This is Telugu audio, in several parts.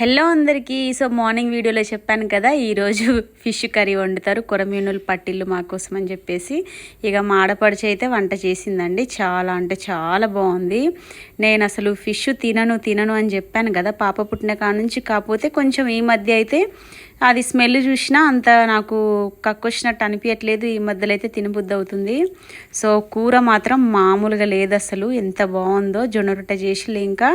హలో అందరికీ. సో మార్నింగ్ వీడియోలో చెప్పాను కదా ఈరోజు ఫిష్ కర్రీ వండుతారు. కొరమీనులు పట్టిల్లు మాకోసం అని చెప్పేసి. ఇక మా ఆడపడిచి అయితే వంట చేసిందండి. చాలా అంటే చాలా బాగుంది. నేను అసలు ఫిష్ తినను తినను అని చెప్పాను కదా పాప పుట్టిన కాడ నుంచి. కాకపోతే కొంచెం ఈ మధ్య అయితే అది స్మెల్ చూసినా అంత నాకు కక్కొచ్చినట్టు అనిపించట్లేదు ఈ మధ్యలో అయితే తినబుద్ధి అవుతుంది. సో కూర మాత్రం మామూలుగా లేదు అసలు. ఎంత బాగుందో జొన్న రొట్టె చేసి ఇంకా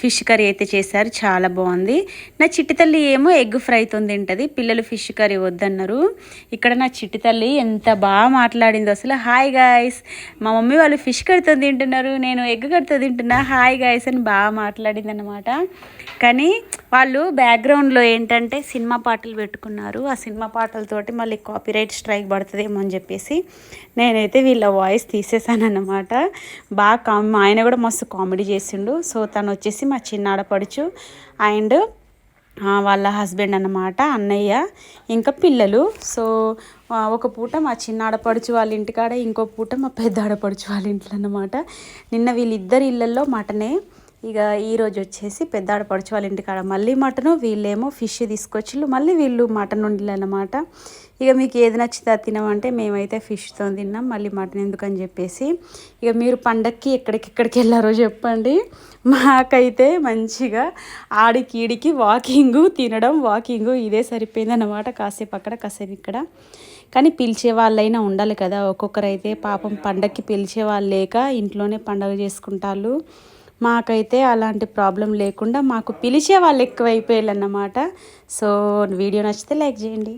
ఫిష్ కర్రీ అయితే చేశారు చాలా బాగుంది. నా చిట్టి తల్లి ఏమో ఎగ్ ఫ్రైతో తింటుంది పిల్లలు ఫిష్ కర్రీ వద్దన్నారు. ఇక్కడ నా చిట్టి తల్లి ఎంత బాగా మాట్లాడిందో అసలు. హాయ్ గాయస్ మా మమ్మీ వాళ్ళు ఫిష్ కర్రీతో తింటున్నారు నేను ఎగ్ కర్రీతో తింటున్నా. హాయ్ గాయస్ అని బాగా మాట్లాడింది అనమాట కానీ వాళ్ళు బ్యాక్గ్రౌండ్లో ఏంటంటే సినిమా పాటలు పెట్టుకున్నారు. ఆ సినిమా పాటలతోటి మళ్ళీ కాపీరైట్ స్ట్రైక్ పడుతుందేమో అని చెప్పేసి నేనైతే వీళ్ళ వాయిస్ తీసేసాను అనమాట బాగా మా ఆయన కూడా మస్తు కామెడీ చేసిండు. సో తను వచ్చేసి మా చిన్న ఆడపడుచు అండ్ వాళ్ళ హస్బెండ్ అన్నమాట అన్నయ్య ఇంకా పిల్లలు. సో ఒక పూట మా చిన్న ఆడపడుచు వాళ్ళ ఇంటికాడ ఇంకో పూట మా పెద్ద ఆడపడుచు వాళ్ళ ఇంట్లో అన్నమాట. నిన్న వీళ్ళిద్దరి ఇళ్ళల్లో మటనే ఇక ఈరోజు వచ్చేసి పెద్ద ఆడపడుచు వాళ్ళ ఇంటికాడ మళ్ళీ మటను వీళ్ళేమో ఫిష్ తీసుకొచ్చిళ్ళు. మళ్ళీ వీళ్ళు మటన్ వండిలు అన్నమాట ఇక మీకు ఏది నచ్చితే అది తినమంటే మేమైతే ఫిష్తో తిన్నాం మళ్ళీ మటన్ ఎందుకని చెప్పేసి. ఇక మీరు పండక్కి ఎక్కడికెక్కడికి వెళ్ళారో చెప్పండి. మాకైతే మంచిగా ఆడికి ఈడికి తినడం వాకింగు ఇదే సరిపోయిందన్నమాట. కాసేపు అక్కడ కాసేపు ఇక్కడ. కానీ పిలిచే వాళ్ళైనా ఉండాలి కదా. ఒక్కొక్కరైతే పాపం పండక్కి పిలిచే వాళ్ళు లేక ఇంట్లోనే పండగ చేసుకుంటారు మాకైతే అలాంటి ప్రాబ్లం లేకుండా మాకు పిలిచే వాళ్ళు ఎక్కువైపోయారు అన్నమాట సో వీడియో నచ్చితే లైక్ చేయండి.